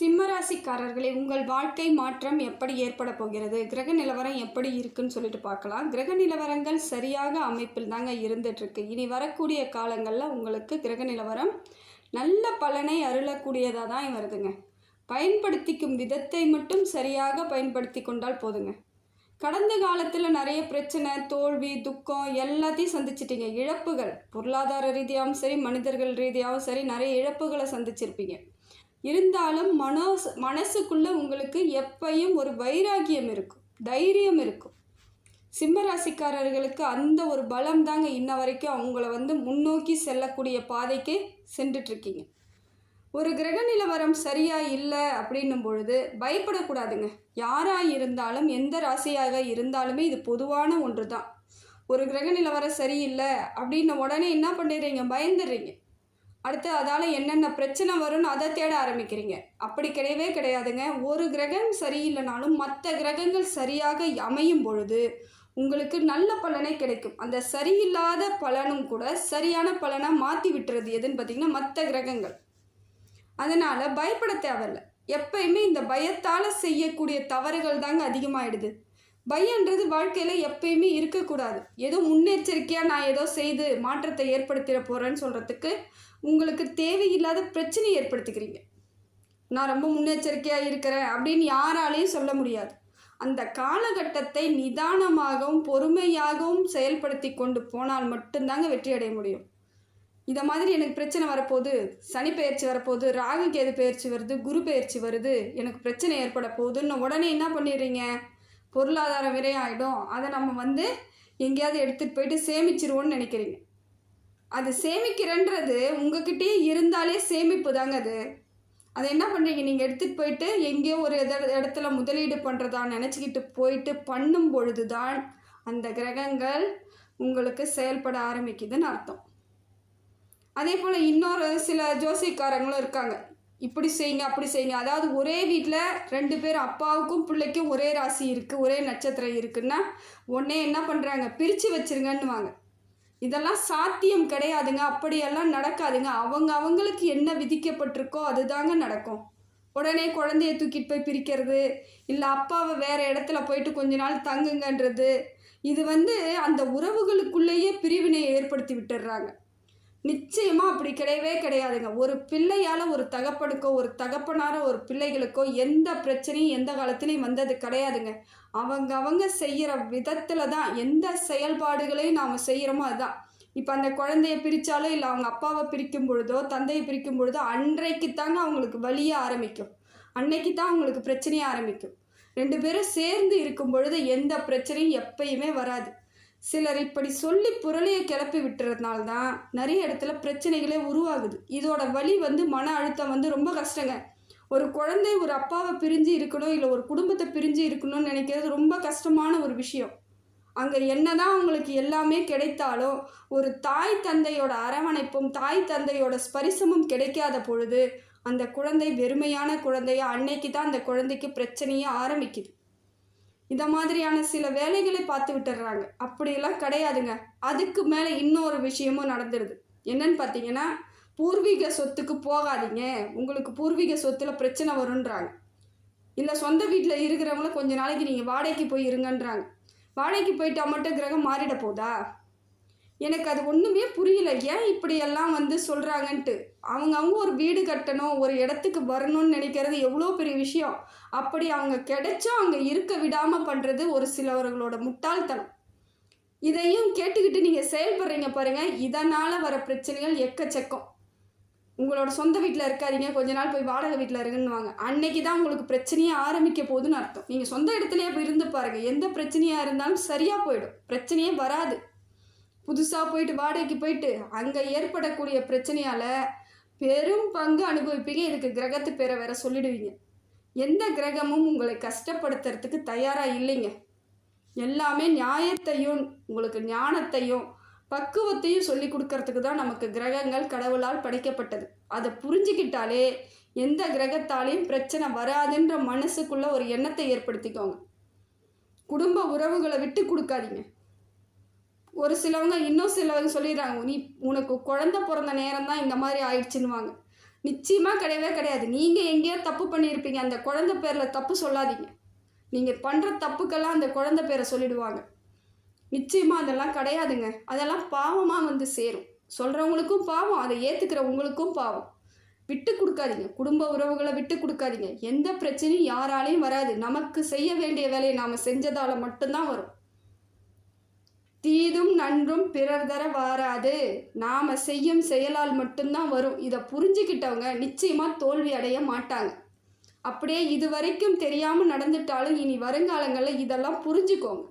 சிம்மராசிக்காரர்களே உங்கள் வாழ்க்கை மாற்றம் எப்படி ஏற்பட போகிறது? கிரக நிலவரம் எப்படி இருக்குன்னு சொல்லிட்டு பார்க்கலாம். கிரக நிலவரங்கள் சரியாக அமைப்பில் தாங்க இருந்துகிட்ருக்கு இனி வரக்கூடிய காலங்களில் உங்களுக்கு கிரக நிலவரம் நல்ல பலனை அருளக்கூடியதாக தான் வருதுங்க. பயன்படுத்திக்கும் விதத்தை மட்டும் சரியாக பயன்படுத்தி கொண்டால் போதுங்க. கடந்த காலத்தில் நிறைய பிரச்சனை தோல்வி துக்கம் எல்லாத்தையும் சந்திச்சிட்டீங்க. இழப்புகள் பொருளாதார ரீதியாகவும் சரி மனிதர்கள் ரீதியாகவும் சரி நிறைய இழப்புகளை சந்திச்சிருப்பீங்க. இருந்தாலும் மனோஸ் மனசுக்குள்ளே உங்களுக்கு எப்பையும் ஒரு வைராகியம் இருக்கும் தைரியம் இருக்கும். சிம்ம ராசிக்காரர்களுக்கு அந்த ஒரு பலம் தாங்க இன்ன வரைக்கும் அவங்கள வந்து முன்னோக்கி செல்லக்கூடிய பாதைக்கு சென்றுட்ருக்கீங்க ஒரு கிரக நிலவரம் சரியாக இல்லை அப்படின்னும் பொழுது பயப்படக்கூடாதுங்க. யாராக இருந்தாலும் எந்த ராசியாக இருந்தாலுமே இது பொதுவான ஒன்று தான் ஒரு கிரக நிலவரம் சரியில்லை அப்படின்ன உடனே என்ன பண்ணிடுறீங்க? பயந்துடுறீங்க. அடுத்து அதால் என்னென்ன பிரச்சனை வரும்னு அதை தேட ஆரம்பிக்கிறீங்க. அப்படி கிடையவே கிடையாதுங்க. ஒரு கிரகம் சரியில்லைனாலும் மற்ற கிரகங்கள் சரியாக அமையும் பொழுது உங்களுக்கு நல்ல பலனே கிடைக்கும். அந்த சரியில்லாத பலனும் கூட சரியான பலனாக மாற்றி விட்டுறது எதுன்னு பார்த்தீங்கன்னா மற்ற கிரகங்கள். அதனால் பயப்பட தேவையில்ல. எப்பயுமே இந்த பயத்தால் செய்யக்கூடிய தவறுகள் தாங்க அதிகமாகிடுது பயன்றது வாழ்க்கையில் எப்பயுமே இருக்கக்கூடாது. ஏதோ முன்னெச்சரிக்கையாக நான் ஏதோ செய்து மாற்றத்தை ஏற்படுத்திட போகிறேன்னு சொல்கிறதுக்கு உங்களுக்கு தேவையில்லாத பிரச்சனையை ஏற்படுத்திக்கிறீங்க. நான் ரொம்ப முன்னெச்சரிக்கையாக இருக்கிறேன் அப்படின்னு யாராலையும் சொல்ல முடியாது. அந்த காலகட்டத்தை நிதானமாகவும் பொறுமையாகவும் செயல்படுத்தி கொண்டு போனால் மட்டும்தாங்க வெற்றி அடைய முடியும். இதை மாதிரி எனக்கு பிரச்சனை வரப்போகுது சனி பயிற்சி வரப்போகுது ராகு கேது பயிற்சி வருது குரு பயிற்சி வருது எனக்கு பிரச்சனை ஏற்பட போகுதுன்னு உடனே என்ன பண்ணிடுறீங்க? பொருளாதார விரையாயிடும். ஆகிடும் அதை நம்ம வந்து எங்கேயாவது எடுத்துகிட்டு போயிட்டு சேமிச்சிருவோன்னு நினைக்கிறீங்க. அது சேமிக்கிறன்றது உங்ககிட்டயே இருந்தாலே சேமிப்பு தாங்க அது. அதை என்ன பண்ணுறீங்க நீங்கள் எடுத்துகிட்டு போயிட்டு எங்கேயோ ஒரு இட இடத்துல முதலீடு பண்ணுறதா நினச்சிக்கிட்டு போயிட்டு பண்ணும் பொழுது தான் அந்த கிரகங்கள் உங்களுக்கு செயல்பட ஆரம்பிக்குதுன்னு அர்த்தம். அதே போல் இன்னொரு சில ஜோசிக்காரங்களும் இருக்காங்க. இப்படி செய்யுங்க அப்படி செய்யுங்க. அதாவது ஒரே வீட்டில் ரெண்டு பேர் அப்பாவுக்கும் பிள்ளைக்கும் ஒரே ராசி இருக்குது ஒரே நட்சத்திரம் இருக்குன்னா உடனே என்ன பண்ணுறாங்க பிரித்து வச்சிருங்கன்னுவாங்க. இதெல்லாம் சாத்தியம் கிடையாதுங்க. அப்படியெல்லாம் நடக்காதுங்க. அவங்க அவங்களுக்கு என்ன விதிக்கப்பட்டிருக்கோ அதுதாங்க நடக்கும். உடனே குழந்தைய தூக்கிட்டு போய் பிரிக்கிறது இல்லை அப்பாவை வேறு இடத்துல போயிட்டு கொஞ்ச நாள் தங்குங்கன்றது இது வந்து அந்த உறவுகளுக்குள்ளேயே பிரிவினையை ஏற்படுத்தி விட்டுடுறாங்க. நிச்சயமாக அப்படி கிடையவே கிடையாதுங்க. ஒரு பிள்ளையால் ஒரு தகப்பனுக்கோ ஒரு தகப்பனார ஒரு பிள்ளைகளுக்கோ எந்த பிரச்சனையும் எந்த காலத்துலேயும் வந்தது கிடையாதுங்க. அவங்க அவங்க செய்கிற விதத்தில் தான் எந்த செயல்பாடுகளையும் நாம் செய்கிறோமோ அதுதான். இப்போ அந்த குழந்தைய பிரித்தாலோ இல்லை அவங்க அப்பாவை பிரிக்கும் பொழுதோ தந்தையை பிரிக்கும் பொழுதோ அன்றைக்கு தாங்க அவங்களுக்கு வலிய ஆரம்பிக்கும். அன்னைக்கு தான் அவங்களுக்கு பிரச்சனையே ஆரம்பிக்கும். ரெண்டு பேரும் சேர்ந்து இருக்கும் பொழுது எந்த பிரச்சனையும் எப்பயுமே வராது. சிலர் இப்படி சொல்லி புரளியை கிளப்பி விட்டுறதுனால தான் நிறைய இடத்துல பிரச்சனைகளே உருவாகுது. இதோட வழி வந்து மன அழுத்தம் வந்து ரொம்ப கஷ்டங்க. ஒரு குழந்தை ஒரு அப்பாவை பிரிஞ்சு இருக்கணும் இல்லை ஒரு குடும்பத்தை பிரிஞ்சு இருக்கணும்னு நினைக்கிறது ரொம்ப கஷ்டமான ஒரு விஷயம். அங்கே என்னதான் அவங்களுக்கு எல்லாமே கிடைத்தாலும் ஒரு தாய் தந்தையோட அரவணைப்பும் தாய் தந்தையோட ஸ்பரிசமும் கிடைக்காத பொழுது அந்த குழந்தை வெறுமையான குழந்தையா அன்னைக்கு தான் அந்த குழந்தைக்கு பிரச்சனையே ஆரம்பிக்குது. இந்த மாதிரியான சில வேலைகளை பார்த்து விட்டுடுறாங்க. அப்படியெல்லாம் கிடையாதுங்க. அதுக்கு மேலே இன்னொரு விஷயமும் நடந்துடுது என்னன்னு பார்த்தீங்கன்னா பூர்வீக சொத்துக்கு போகாதீங்க. உங்களுக்கு பூர்வீக சொத்தில் பிரச்சனை வருன்றாங்க. இல்லை சொந்த வீட்டில் இருக்கிறவங்கள கொஞ்ச நாளைக்கு நீங்கள் வாடகைக்கு போய் இருங்கன்றாங்க. வாடகைக்கு போயிட்டால் மட்டும் கிரகம் மாறிட போதா? எனக்கு அது ஒன்றுமே புரியல. ஏன் இப்படியெல்லாம் வந்து சொல்கிறாங்கன்ட்டு அவங்க அவங்க ஒரு வீடு கட்டணும் ஒரு இடத்துக்கு வரணும்னு நினைக்கிறது எவ்வளோ பெரிய விஷயம். அப்படி அவங்க கிடைச்சும் அங்கே இருக்க விடாமல் பண்ணுறது ஒரு சிலவர்களோட முட்டாள்தனம். இதையும் கேட்டுக்கிட்டு நீங்கள் செயல்படுறீங்க பாருங்கள் இதனால் வர பிரச்சனைகள் எக்கச்சக்கம். உங்களோட சொந்த வீட்டில் இருக்காதீங்க. கொஞ்ச நாள் போய் வாடகை வீட்டில் இருங்கன்னுவாங்க அன்னைக்கு தான் உங்களுக்கு பிரச்சனையே ஆரம்பிக்க போகுதுன்னு அர்த்தம். நீங்கள் சொந்த இடத்துலையே இருந்து பாருங்கள் எந்த பிரச்சனையாக இருந்தாலும் சரியாக போயிடும். பிரச்சனையே வராது. புதுசாக போயிட்டு வாடகைக்கு போயிட்டு அங்கே ஏற்படக்கூடிய பிரச்சனையால் பெரும் பங்கு அனுபவிப்பீங்க. இதுக்கு கிரகத்து பேரை வேற சொல்லிடுவீங்க. எந்த கிரகமும் உங்களை கஷ்டப்படுத்துறதுக்கு தயாராக இல்லைங்க. எல்லாமே நியாயத்தையும் உங்களுக்கு ஞானத்தையும் பக்குவத்தையும் சொல்லி கொடுக்கறதுக்கு தான் நமக்கு கிரகங்கள் கடவுளால் படைக்கப்பட்டது. அதை புரிஞ்சுக்கிட்டாலே எந்த கிரகத்தாலையும் பிரச்சனை வராதுன்ற மனசுக்குள்ள ஒரு எண்ணத்தை ஏற்படுத்திக்கோங்க. குடும்ப உறவுகளை விட்டு கொடுக்காதீங்க. ஒரு சிலவங்க இன்னும் சிலவங்க சொல்லிடுறாங்க நீ உனக்கு குழந்த பிறந்த நேரம் தான் இந்த மாதிரி ஆயிடுச்சுன்னுவாங்க. நிச்சயமாக கிடையவே கிடையாது. நீங்கள் எங்கேயோ தப்பு பண்ணியிருப்பீங்க அந்த குழந்தை பேரில் தப்பு சொல்லாதீங்க. நீங்கள் பண்ணுற தப்புக்கெல்லாம் அந்த குழந்தை பேரை சொல்லிடுவாங்க. நிச்சயமாக அதெல்லாம் கிடையாதுங்க. அதெல்லாம் பாவமாக வந்து சேரும். சொல்கிறவங்களுக்கும் பாவம் அதை ஏற்றுக்கிறவங்களுக்கும் பாவம். விட்டு கொடுக்காதீங்க. குடும்ப உறவுகளை விட்டு கொடுக்காதீங்க. எந்த பிரச்சனையும் யாராலையும் வராது. நமக்கு செய்ய வேண்டிய வேலையை நாம் செஞ்சதால் மட்டும்தான் வரும். தீதும் நன்றும் பிறர் தர வாராது. நாம் செய்யும் செயலால் மட்டும்தான் வரும். இதை புரிஞ்சுக்கிட்டவங்க நிச்சயமாக தோல்வி அடைய மாட்டாங்க. அப்படியே இது வரைக்கும் தெரியாமல் நடந்துட்டாலும் இனி வருங்காலங்களில் இதெல்லாம் புரிஞ்சுக்கோங்க.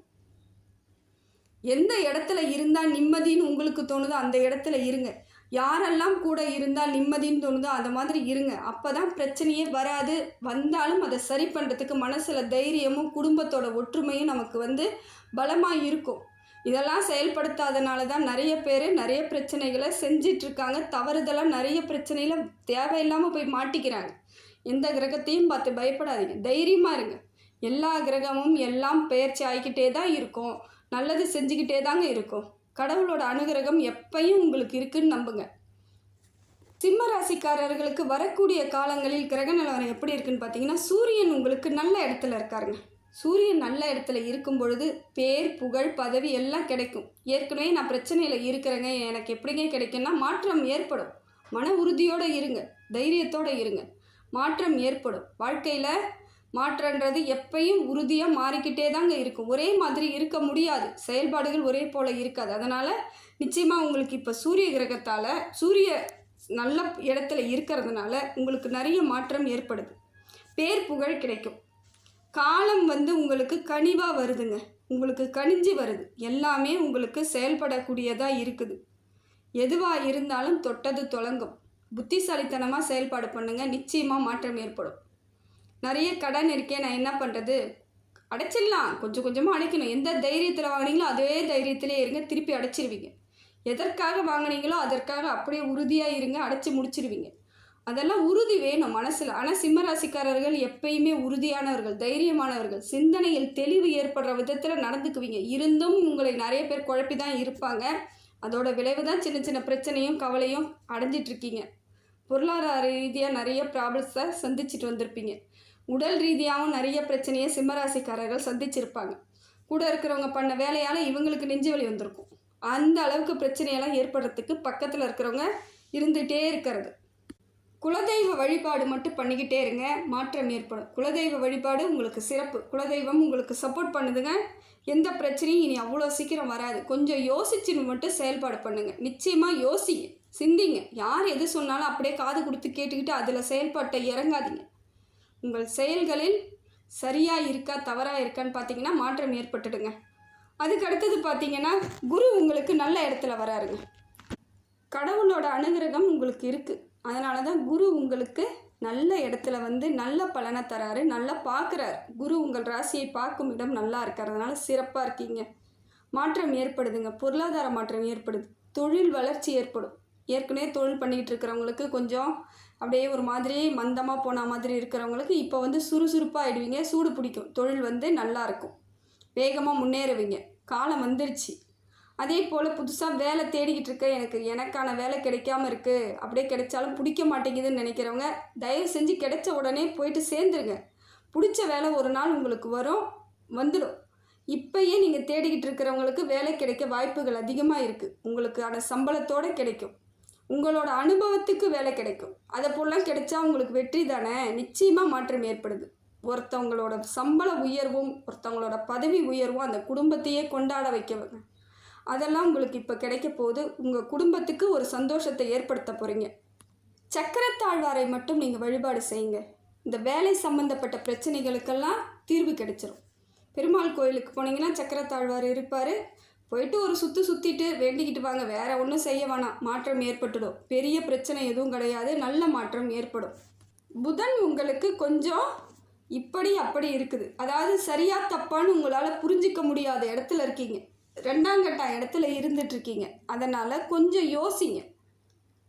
எந்த இடத்துல இருந்தால் நிம்மதின்னு உங்களுக்கு தோணுதோ அந்த இடத்துல இருங்க. யாரெல்லாம் கூட இருந்தால் நிம்மதின்னு தோணுதோ அந்த மாதிரி இருங்க. அப்போ தான் பிரச்சனையே வராது. வந்தாலும் அதை சரி பண்ணுறதுக்கு மனசில் தைரியமும் குடும்பத்தோட ஒற்றுமையும் நமக்கு வந்து பலமாக இருக்கும் இதெல்லாம் செயல்படுத்தாதனால தான் நிறைய பேர் நிறைய பிரச்சனைகளை செஞ்சிட்ருக்காங்க. தவறுதலாக நிறைய பிரச்சனையில் தேவையில்லாமல் போய் மாட்டிக்கிறாங்க. எந்த கிரகத்தையும் பார்த்து பயப்படாதீங்க. தைரியமாக இருங்க. எல்லா கிரகமும் எல்லாம் பெயர்ச்சி ஆகிக்கிட்டே தான் இருக்கும். நல்லது செஞ்சுக்கிட்டே தாங்க இருக்கும். கடவுளோட அனுகிரகம் எப்பயும் உங்களுக்கு இருக்குன்னு நம்புங்க. சிம்ம ராசிக்காரர்களுக்கு வரக்கூடிய காலங்களில் கிரக நிலவரம் எப்படி இருக்குன்னு பார்த்தீங்கன்னா சூரியன் உங்களுக்கு நல்ல இடத்துல இருக்காருங்க. சூரியன் நல்ல இடத்துல இருக்கும் பொழுது பேர் புகழ் பதவி எல்லாம் கிடைக்கும். ஏற்கனவே நான் பிரச்சனையில் இருக்கிறேங்க. எனக்கு எப்படிங்க கிடைக்கும்னா மாற்றம் ஏற்படும். மன உறுதியோடு இருங்க. தைரியத்தோடு இருங்க. மாற்றம் ஏற்படும். வாழ்க்கையில் மாற்றன்றது எப்பயும் உறுதியாக மாறிக்கிட்டே தாங்க இருக்கும். ஒரே மாதிரி இருக்க முடியாது. செயல்பாடுகள் ஒரே போல் இருக்காது. அதனால் நிச்சயமாக உங்களுக்கு இப்போ சூரிய கிரகத்தால் சூரிய நல்ல இடத்துல இருக்கிறதுனால உங்களுக்கு நிறைய மாற்றம் ஏற்படுது. பேர் புகழ் கிடைக்கும். காலம் வந்து உங்களுக்கு கனிவாக வருதுங்க. உங்களுக்கு கனிஞ்சு வருது. எல்லாமே உங்களுக்கு செயல்படக்கூடியதாக இருக்குது. எதுவாக இருந்தாலும் தொட்டது தொடங்கும் புத்திசாலித்தனமாக செயல்பாடு பண்ணுங்கள் நிச்சயமாக மாற்றம் ஏற்படும். நிறைய கடன் இருக்கே நான் என்ன பண்ணுறது அடைச்சிடலாம். கொஞ்சம் கொஞ்சமாக அடைக்கணும். எந்த தைரியத்தில் வாங்கினீங்களோ அதே தைரியத்திலே இருங்க. திருப்பி அடைச்சிருவீங்க. எதற்காக வாங்கினீங்களோ அதற்காக அப்படியே உறுதியாக இருங்க. அடைச்சி முடிச்சிருவீங்க. அதெல்லாம் உறுதி வேணும் மனசில். ஆனால் சிம்மராசிக்காரர்கள் எப்பயுமே உறுதியானவர்கள் தைரியமானவர்கள். சிந்தனையில் தெளிவு ஏற்படுற விதத்தில் நடந்துக்குவீங்க. இருந்தும் உங்களை நிறைய பேர் குழப்பி தான் இருப்பாங்க. அதோட விளைவு தான் சின்ன சின்ன பிரச்சனையும் கவலையும் அடைஞ்சிட்ருக்கீங்க. பொருளாதார ரீதியாக நிறைய ப்ராப்ளம்ஸை சந்திச்சுட்டு வந்திருப்பீங்க. உடல் ரீதியாகவும் நிறைய பிரச்சனையை சிம்மராசிக்காரர்கள் சந்திச்சிருப்பாங்க. கூட இருக்கிறவங்க பண்ண வேலையால் இவங்களுக்கு நெஞ்சு வலி வந்திருக்கும். அந்த அளவுக்கு பிரச்சனையெல்லாம் ஏற்படுறதுக்கு பக்கத்தில் இருக்கிறவங்க இருந்துகிட்டே இருக்கிறது. குலதெய்வ வழிபாடு மட்டும் பண்ணிக்கிட்டே இருங்க. மாற்றம் ஏற்படும். குலதெய்வ வழிபாடு உங்களுக்கு சிறப்பு. குலதெய்வம் உங்களுக்கு சப்போர்ட் பண்ணுதுங்க. எந்த பிரச்சனையும் இனி அவ்வளோ சீக்கிரம் வராது. கொஞ்சம் யோசிச்சுன்னு மட்டும் செயல்பாடு பண்ணுங்கள் நிச்சயமாக யோசிங்க. சிந்திங்க. யார் எது சொன்னாலும் அப்படியே காது கொடுத்து கேட்டுக்கிட்டு அதில் செயல்பாட்டை இறங்காதீங்க. உங்கள் செயல்களில் சரியாக இருக்கா தவறாக இருக்கான்னு பார்த்தீங்கன்னா மாற்றம் ஏற்பட்டுடுங்க. அதுக்கு அடுத்தது பார்த்தீங்கன்னா குரு உங்களுக்கு நல்ல இடத்துல வராருங்க. கடவுளோட அனுகிரகம் உங்களுக்கு இருக்குது அதனால தான் குரு உங்களுக்கு நல்ல இடத்துல வந்து நல்ல பலனை தராரு நல்லா பார்க்குறாரு. குரு உங்கள் ராசியை பார்க்கும் இடம் நல்லா இருக்கிறதுனால சிறப்பாக இருக்கீங்க. மாற்றம் ஏற்படுதுங்க. பொருளாதார மாற்றம் ஏற்படுது. தொழில் வளர்ச்சி ஏற்படும். ஏற்கனவே தொழில் பண்ணிக்கிட்டு இருக்கிறவங்களுக்கு கொஞ்சம் அப்படியே ஒரு மாதிரி மந்தமாக போன மாதிரி இருக்கிறவங்களுக்கு இப்போ வந்து சுறுசுறுப்பாக ஆகிடுவீங்க சூடு பிடிக்கும். தொழில் வந்து நல்லா இருக்கும். வேகமாக முன்னேறுவீங்க. காலம் வந்துருச்சு. அதே போல் புதுசாக வேலை தேடிக்கிட்டு இருக்க எனக்கு எனக்கான வேலை கிடைக்காம இருக்குது அப்படியே கிடைச்சாலும் பிடிக்க மாட்டேங்குதுன்னு நினைக்கிறவங்க தயவு செஞ்சு கிடைச்ச உடனே போயிட்டு சேர்ந்துருங்க. பிடிச்ச வேலை ஒரு நாள் உங்களுக்கு வரும் வந்துடும். இப்பயே நீங்கள் தேடிக்கிட்டு இருக்கிறவங்களுக்கு வேலை கிடைக்க வாய்ப்புகள் அதிகமாக இருக்குது உங்களுக்கான சம்பளத்தோடு கிடைக்கும். உங்களோட அனுபவத்துக்கு வேலை கிடைக்கும். அதை போலாம் கிடைச்சா உங்களுக்கு வெற்றி தானே? நிச்சயமாக மாற்றம் ஏற்படுது. ஒருத்தவங்களோட சம்பள உயர்வும் ஒருத்தவங்களோட பதவி உயர்வும் அந்த குடும்பத்தையே கொண்டாட வைக்கவங்க. அதெல்லாம் உங்களுக்கு இப்போ கிடைக்க போது உங்கள் குடும்பத்துக்கு ஒரு சந்தோஷத்தை ஏற்படுத்த போகிறீங்க சக்கரத்தாழ்வாரை மட்டும் நீங்கள் வழிபாடு செய்யுங்க. இந்த வேலை சம்மந்தப்பட்ட பிரச்சனைகளுக்கெல்லாம் தீர்வு கிடைச்சிரும். பெருமாள் கோயிலுக்கு போனீங்கன்னா சக்கரத்தாழ்வார் இருப்பார். போயிட்டு ஒரு சுற்று சுற்றிட்டு வேண்டிக்கிட்டு வாங்க. வேறு ஒன்றும் செய்ய வேணாம். மாற்றம் ஏற்பட்டுடும். பெரிய பிரச்சனை எதுவும் கிடையாது. நல்ல மாற்றம் ஏற்படும். புதன் உங்களுக்கு கொஞ்சம் இப்படி அப்படி இருக்குது. அதாவது சரியாக தப்பான்னு உங்களால் புரிஞ்சிக்க முடியாத இடத்துல இருக்கீங்க. ரெண்டாம் கட்ட இடத்துல இருந்துட்டு இருக்கீங்க அதனால் கொஞ்சம் யோசிங்க.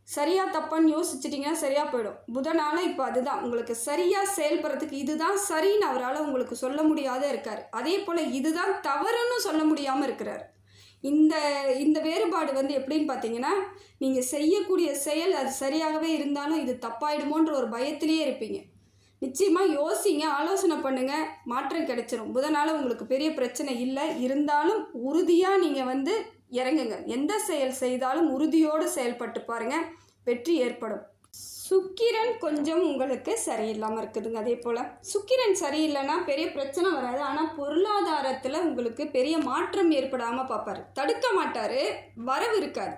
சரியா தப்பான்னு யோசிச்சிட்டிங்கன்னா சரியாக போயிடும். புதனால இப்போ அதுதான். உங்களுக்கு சரியாக செயல்படுறதுக்கு இதுதான் சரின்னு அவரால் உங்களுக்கு சொல்ல முடியாத இருக்கார். அதே போல் இதுதான் தவறுன்னு சொல்ல முடியாமல் இருக்கிறார். இந்த இந்த வேறுபாடு வந்து எப்படின்னு பார்த்தீங்கன்னா நீங்கள் செய்யக்கூடிய செயல் அது சரியாகவே இருந்தாலும் இது தப்பாயிடுமோன்ற ஒரு பயத்திலேயே இருப்பீங்க. நிச்சயமாக யோசிங்க ஆலோசனை பண்ணுங்கள் மாற்றம் கிடைச்சிரும். புதனால் உங்களுக்கு பெரிய பிரச்சனை இல்லை. இருந்தாலும் உறுதியாக நீங்கள் வந்து இறங்குங்க. எந்த செயல் செய்தாலும் உறுதியோடு செயல்பட்டு பாருங்கள் வெற்றி ஏற்படும். சுக்கிரன் கொஞ்சம் உங்களுக்கு சரியில்லாமல் இருக்குதுங்க. அதே போல் சுக்கிரன் சரியில்லைன்னா பெரிய பிரச்சனை வராது. ஆனால் பொருளாதாரத்தில் உங்களுக்கு பெரிய மாற்றம் ஏற்படாமல் பார்ப்பார் தடுக்க மாட்டார். வரவு இருக்காது.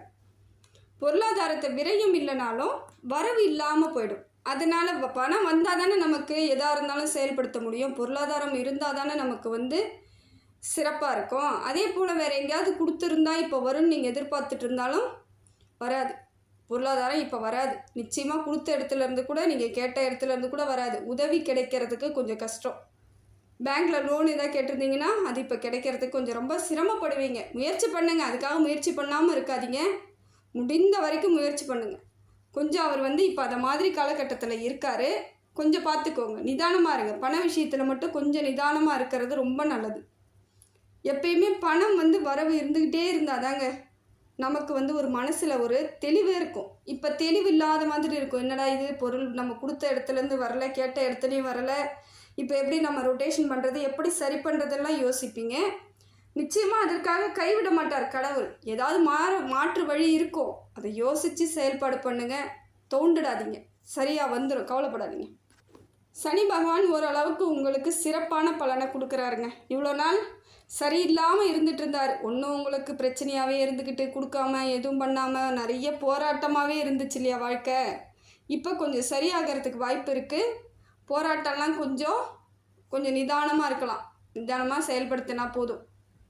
பொருளாதாரத்தை விரையும் இல்லைனாலும் வரவு இல்லாமல் போயிடும். அதனால் பணம் வந்தால் தானே நமக்கு எதாக இருந்தாலும் செயல்படுத்த முடியும். பொருளாதாரம் இருந்தால் தானே நமக்கு வந்து சிறப்பாக இருக்கும். அதே போல் வேறு எங்கேயாவது கொடுத்துருந்தா இப்போ வரும்னு நீங்கள் எதிர்பார்த்துட்டு இருந்தாலும் வராது. பொருளாதாரம் இப்போ வராது. நிச்சயமாக கொடுத்த இடத்துல இருந்து கூட நீங்கள் கேட்ட இடத்துலேருந்து கூட வராது. உதவி கிடைக்கிறதுக்கு கொஞ்சம் கஷ்டம். பேங்க்கில் லோன் எதாவது கேட்டிருந்தீங்கன்னா அது இப்போ கிடைக்கிறதுக்கு கொஞ்சம் ரொம்ப சிரமப்படுவீங்க. முயற்சி பண்ணுங்கள் அதுக்காக முயற்சி பண்ணாமல் இருக்காதீங்க. முடிந்த வரைக்கும் முயற்சி பண்ணுங்கள் கொஞ்சம் அவர் வந்து இப்போ அதை மாதிரி காலகட்டத்தில் இருக்கார். கொஞ்சம் பார்த்துக்கோங்க நிதானமாக இருங்க. பண விஷயத்தில் மட்டும் கொஞ்சம் நிதானமாக இருக்கிறது ரொம்ப நல்லது. எப்பயுமே பணம் வந்து வரவு இருந்துக்கிட்டே இருந்தால் தாங்க நமக்கு வந்து ஒரு மனசில் ஒரு தெளிவு இருக்கும். இப்போ தெளிவு இல்லாத மாதிரி இருக்கும். என்னடா இது? பொருள் நம்ம கொடுத்த இடத்துலேருந்து வரல கேட்ட இடத்துலையும் வரல. இப்போ எப்படி நம்ம ரொட்டேஷன் பண்ணுறது எப்படி சரி பண்ணுறதெல்லாம் யோசிப்பீங்க. நிச்சயமாக அதற்காக கைவிட மாட்டார் கடவுள். ஏதாவது மாற மாற்று வழி இருக்கும் அதை யோசித்து செயல்பாடு பண்ணுங்கள் தோண்டிடாதீங்க. சரியாக வந்துடும் கவலைப்படாதீங்க. சனி பகவான் ஓரளவுக்கு உங்களுக்கு சிறப்பான பலனை கொடுக்குறாருங்க. இவ்வளோ நாள் சரியில்லாமல் இருந்துட்டு இருந்தார் ஒன்றும் உங்களுக்கு பிரச்சனையாகவே இருந்துக்கிட்டு கொடுக்காம எதுவும் பண்ணாமல் நிறைய போராட்டமாகவே இருந்துச்சு இல்லையா வாழ்க்கை? இப்போ கொஞ்சம் சரியாகிறதுக்கு வாய்ப்பு இருக்குது போராட்டம்லாம் கொஞ்சம் கொஞ்சம் நிதானமாக இருக்கலாம். நிதானமாக செயல்படுத்தினா போதும்.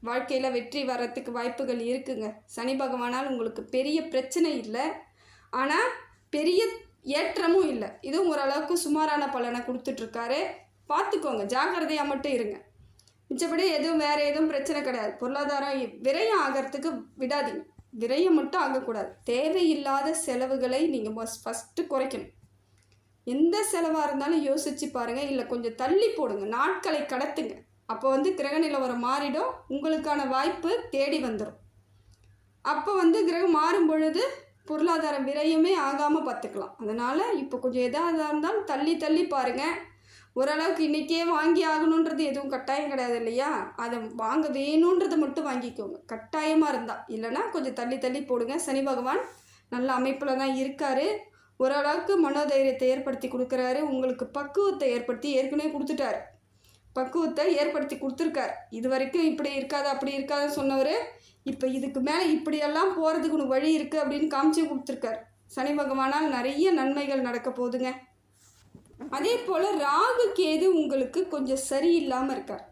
வாழ்க்கையில் வெற்றி வர்றதுக்கு வாய்ப்புகள் இருக்குங்க. சனி பகவானால் உங்களுக்கு பெரிய பிரச்சனை இல்லை. ஆனால் பெரிய ஏற்றமும் இல்லை. இதுவும் ஓரளவுக்கு சுமாரான பலனை கொடுத்துட்ருக்காரு. பார்த்துக்கோங்க ஜாக்கிரதையாக மட்டும் இருங்க. மிச்சப்படி எதுவும் வேறு எதுவும் பிரச்சனை கிடையாது. பொருளாதாரம் விரயம் ஆகிறதுக்கு விடாதீங்க. விரயம் மட்டும் ஆகக்கூடாது. தேவையில்லாத செலவுகளை நீங்கள் ஃபஸ்ட்டு குறைக்கணும். எந்த செலவாக இருந்தாலும் யோசிச்சு பாருங்கள் இல்லை கொஞ்சம் தள்ளி போடுங்க. நாட்களை கடத்துங்க. அப்போ வந்து கிரக நிலவரம் மாறிடும். உங்களுக்கான வாய்ப்பு தேடி வந்துடும் அப்போ வந்து கிரகம் மாறும் பொழுது பொருளாதார விரயமே ஆகாமல் பார்த்துக்கலாம். அதனால் இப்போ கொஞ்சம் எதாக இருந்தாலும் தள்ளி தள்ளி பாருங்கள் ஓரளவுக்கு இன்றைக்கே வாங்கி ஆகணுன்றது எதுவும் கட்டாயம் கிடையாது இல்லையா? அதை வாங்க வேணுன்றதை மட்டும் வாங்கிக்கோங்க. கட்டாயமாக இருந்தால் இல்லைன்னா கொஞ்சம் தள்ளி தள்ளி போடுங்க. சனி பகவான் நல்ல அமைப்பில் தான் இருக்கார். ஓரளவுக்கு மனோதைரியத்தை ஏற்படுத்தி கொடுக்குறாரு. உங்களுக்கு பக்குவத்தை ஏற்படுத்தி ஏற்கனவே கொடுத்துட்டாரு. பக்குவத்தை ஏற்படுத்தி கொடுத்துருக்கார். இது வரைக்கும் இப்படி இருக்காது அப்படி இருக்காதுன்னு சொன்னவர் இப்போ இதுக்கு மேலே இப்படியெல்லாம் போகிறதுக்கு ஒன்று வழி இருக்குது அப்படின்னு காமிச்சு கொடுத்துருக்கார். சனி பகவானால் நிறைய நன்மைகள் நடக்க போகுதுங்க. அதே போல் ராகு கேது உங்களுக்கு கொஞ்சம் சரியில்லாமல் இருக்கார்.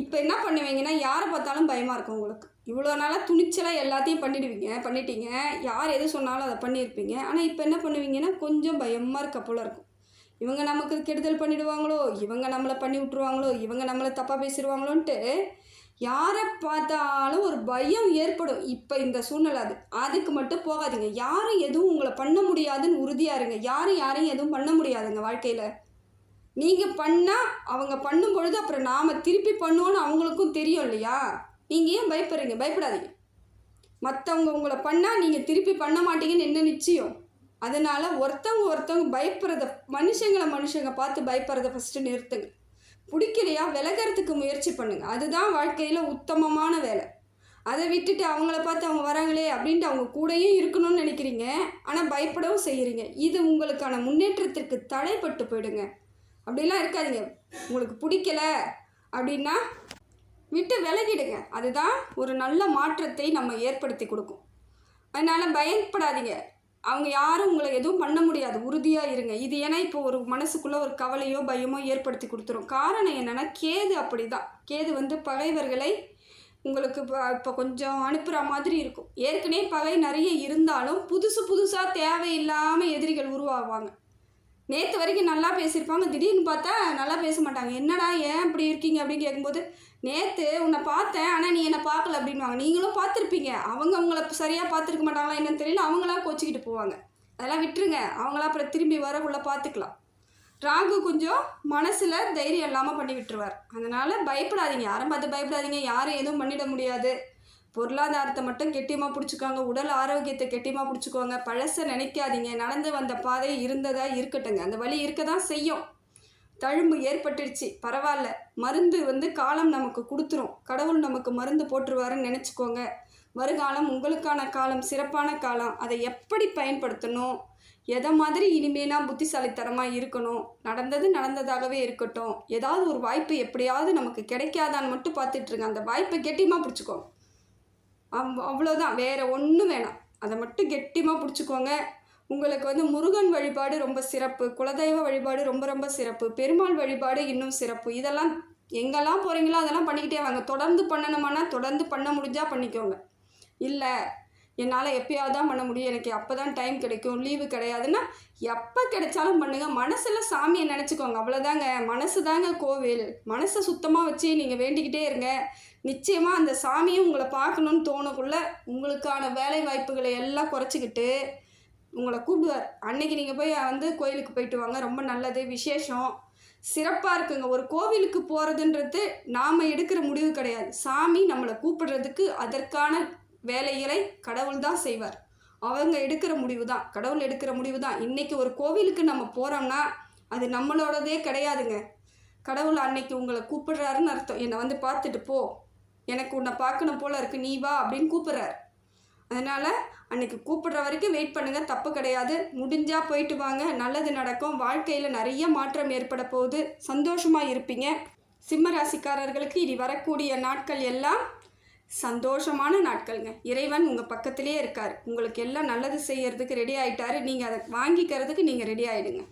இப்போ என்ன பண்ணுவீங்கன்னா யாரை பார்த்தாலும் பயமாக இருக்கும் உங்களுக்கு. இவ்வளோ நாளாக துணிச்சலாக எல்லாத்தையும் பண்ணிடுவீங்க பண்ணிட்டீங்க. யார் எது சொன்னாலும் அதை பண்ணியிருப்பீங்க. ஆனால் இப்போ என்ன பண்ணுவீங்கன்னா கொஞ்சம் பயமாக இருக்க போல இருக்கும். இவங்க நமக்கு கெடுதல் பண்ணிடுவாங்களோ? இவங்க நம்மளை பண்ணி விட்ருவாங்களோ இவங்க நம்மளை தப்பாக பேசிடுவாங்களோன்ட்டு யாரை பார்த்தாலும் ஒரு பயம் ஏற்படும். இப்போ இந்த சூழ்நிலை அது. அதுக்கு மட்டும் போகாதீங்க. யாரும் எதுவும் உங்களை பண்ண முடியாதுன்னு உறுதியாக இருங்க. யாரும் யாரையும் எதுவும் பண்ண முடியாதுங்க வாழ்க்கையில். நீங்கள் பண்ணால் அவங்க பண்ணும் பொழுது அப்புறம் நாம் திருப்பி பண்ணுவோன்னு அவங்களுக்கும் தெரியும் இல்லையா? நீங்கள் ஏன் பயப்படுறீங்க? பயப்படாதீங்க. மற்றவங்க உங்களை பண்ணால் நீங்கள் திருப்பி பண்ண மாட்டீங்கன்னு என்ன நிச்சயம்? அதனால் ஒருத்தவங்க ஒருத்தவங்க பயப்படுறத மனுஷங்களை மனுஷங்க பார்த்து பயப்படுறத ஃபஸ்ட்டு நிறுத்துங்க. பிடிக்கலையா விலகிறதுக்கு முயற்சி பண்ணுங்கள் அதுதான் வாழ்க்கையில் உத்தமமான வேலை. அதை விட்டுட்டு அவங்கள பார்த்து அவங்க வராங்களே அப்படின்ட்டு அவங்க கூடயும் இருக்கணும்னு நினைக்கிறீங்க. ஆனால் பயப்படவும் செய்கிறீங்க இது உங்களுக்கான முன்னேற்றத்திற்கு தடைப்பட்டு போயிடுங்க. அப்படிலாம் இருக்காதீங்க. உங்களுக்கு பிடிக்கல அப்படின்னா விட்டு விலகிடுங்க. அதுதான் ஒரு நல்ல மாற்றத்தை நம்ம ஏற்படுத்தி கொடுக்கும். அதனால் பயப்படாதீங்க. அவங்க யாரும் உங்களை எதுவும் பண்ண முடியாது. உறுதியாக இருங்க. இது ஏன்னா இப்போ ஒரு மனசுக்குள்ளே ஒரு கவலையோ பயமோ ஏற்படுத்தி கொடுத்துரும். காரணம் என்னென்னா கேது அப்படி தான் கேது வந்து பகைவர்களை உங்களுக்கு இப்போ இப்போ கொஞ்சம் அனுப்புகிற மாதிரி இருக்கும். ஏற்கனவே பகை நிறைய இருந்தாலும் புதுசு புதுசாக தேவையில்லாமல் எதிரிகள் உருவாவாங்க. நேற்று வரைக்கும் நல்லா பேசியிருப்பாங்க. திடீர்னு பார்த்தா நல்லா பேச மாட்டாங்க. என்னடா ஏன் இப்படி இருக்கீங்க அப்படின்னு கேட்கும்போது நேற்று உன்னை பார்த்தேன் ஆனால் நீ என்னை பார்க்கல அப்படின்வாங்க நீங்களும் பார்த்துருப்பீங்க. அவங்க உங்களை சரியாக பார்த்துருக்க மாட்டாங்களா என்னன்னு தெரியல. அவங்களா கோச்சிக்கிட்டு போவாங்க. அதெல்லாம் விட்டுருங்க. அவங்களா அப்புறம் திரும்பி வரக்குள்ளே பார்த்துக்கலாம். ராகு கொஞ்சம் மனசில் தைரியம் இல்லாமல் பண்ணி விட்டுருவார். அதனால் பயப்படாதீங்க. யாரும் பார்த்து பயப்படாதீங்க. யாரும் எதுவும் பண்ணிட முடியாது. பொருளாதாரத்தை மட்டும் கெட்டியமாக பிடிச்சிக்கோங்க. உடல் ஆரோக்கியத்தை கெட்டியமாக பிடிச்சிக்கோங்க. பழச நினைக்காதீங்க. நடந்து வந்த பாதை இருந்ததாக இருக்கட்டுங்க அந்த வழி இருக்க தான் செய்யும். தழும்பு ஏற்பட்டுடுச்சு பரவாயில்ல மருந்து வந்து காலம் நமக்கு கொடுத்துரும். கடவுள் நமக்கு மருந்து போட்டுருவாருன்னு நினச்சிக்கோங்க. வருகாலம் உங்களுக்கான காலம் சிறப்பான காலம். அதை எப்படி பயன்படுத்தணும்? எதை மாதிரி இனிமேனா புத்திசாலித்தனமாக இருக்கணும்? நடந்தது நடந்ததாகவே இருக்கட்டும். ஏதாவது ஒரு வாய்ப்பு எப்படியாவது நமக்கு கிடைக்காதான்னு மட்டும் பார்த்துட்ருங்க. அந்த வாய்ப்பை கெட்டியமாக பிடிச்சிக்கோங்க. அவ்- அவ்வளோதான் வேறு ஒன்றும் வேணாம். அதை மட்டும் கெட்டியமாக பிடிச்சிக்கோங்க. உங்களுக்கு வந்து முருகன் வழிபாடு ரொம்ப சிறப்பு குலதெய்வ வழிபாடு ரொம்ப ரொம்ப சிறப்பு பெருமாள் வழிபாடு இன்னும் சிறப்பு. இதெல்லாம் எங்கெல்லாம் போகிறீங்களோ அதெல்லாம் பண்ணிக்கிட்டே வாங்க. தொடர்ந்து பண்ணணுமானா தொடர்ந்து பண்ண முடிஞ்சால் பண்ணிக்கோங்க. இல்லை என்னால் எப்பயாவது தான் பண்ண முடியும். எனக்கு அப்போ தான் டைம் கிடைக்கும். லீவு கிடையாதுன்னா எப்போ கிடைச்சாலும் பண்ணுங்கள் மனசில் சாமியை நினச்சிக்கோங்க. அவ்வளோதாங்க மனசு தாங்க கோவில். மனசை சுத்தமாக வச்சு நீங்கள் வேண்டிக்கிட்டே இருங்க. நிச்சயமாக அந்த சாமியும் உங்களை பார்க்கணுன்னு தோணக்குள்ளே உங்களுக்கான வேலை வாய்ப்புகளை எல்லாம் குறைச்சிக்கிட்டு உங்களை கூப்பிடுவார். அன்னைக்கு நீங்கள் போய் வந்து கோயிலுக்கு போயிட்டு வாங்க ரொம்ப நல்லது விசேஷம். சிறப்பாக இருக்குங்க. ஒரு கோவிலுக்கு போகிறதுன்றது நாம் எடுக்கிற முடிவு கிடையாது. சாமி நம்மளை கூப்பிடுறதுக்கு அதற்கான வேலைகளை கடவுள் தான் செய்வார். அவங்க எடுக்கிற முடிவு தான். கடவுள் எடுக்கிற முடிவு தான். இன்றைக்கி ஒரு கோவிலுக்கு நம்ம போகிறோம்னா அது நம்மளோடதே கிடையாதுங்க. கடவுள் அன்னைக்கு உங்களை கூப்பிடுறாருன்னு அர்த்தம். என்னை வந்து பார்த்துட்டு போ. எனக்கு உன்னை பார்க்கணும் போல இருக்கு. நீ வா அப்படின்னு கூப்பிட்றாரு. அதனால் அன்னைக்கு கூப்பிடுற வரைக்கும் வெயிட் பண்ணுங்கள் தப்பு கிடையாது. முடிஞ்சால் போயிட்டு வாங்க. நல்லது நடக்கும். வாழ்க்கையில் நிறைய மாற்றம் ஏற்பட போகுது. சந்தோஷமாக இருப்பீங்க. சிம்ம ராசிக்காரர்களுக்கு இனி வரக்கூடிய நாட்கள் எல்லாம் சந்தோஷமான நாட்கள்ங்க. இறைவன் உங்கள் பக்கத்திலே இருக்கார். உங்களுக்கு எல்லாம் நல்லது செய்யறதுக்கு ரெடி ஆகிட்டாரு நீங்கள் அதை வாங்கிக்கிறதுக்கு நீங்கள் ரெடி ஆகிடுங்க